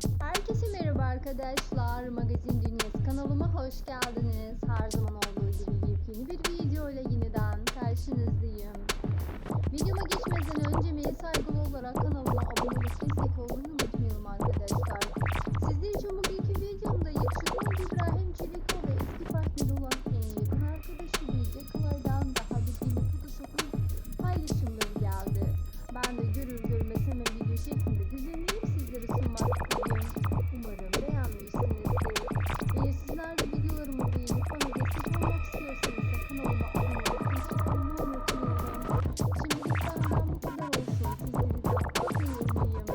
Herkese merhaba arkadaşlar. Magazin Dünyası kanalıma hoş geldiniz. Her zaman olduğu gibi yepyeni bir video ile yeniden karşınızdayım. Videoma geçmeden önce mail saygılı olarak kanalıma abone olup destek olmayı unutmayalım arkadaşlar. Sizler için bugünkü videomda yakışıklı İbrahim Çeliko ve eski partneri olan en yakın arkadaşı Bilge Kılay'dan daha bildiğim Photoshop'un paylaşımları geldi. Ben de görür görmez hemen video şeklinde düzenleyip sizlere sunmak Thank you.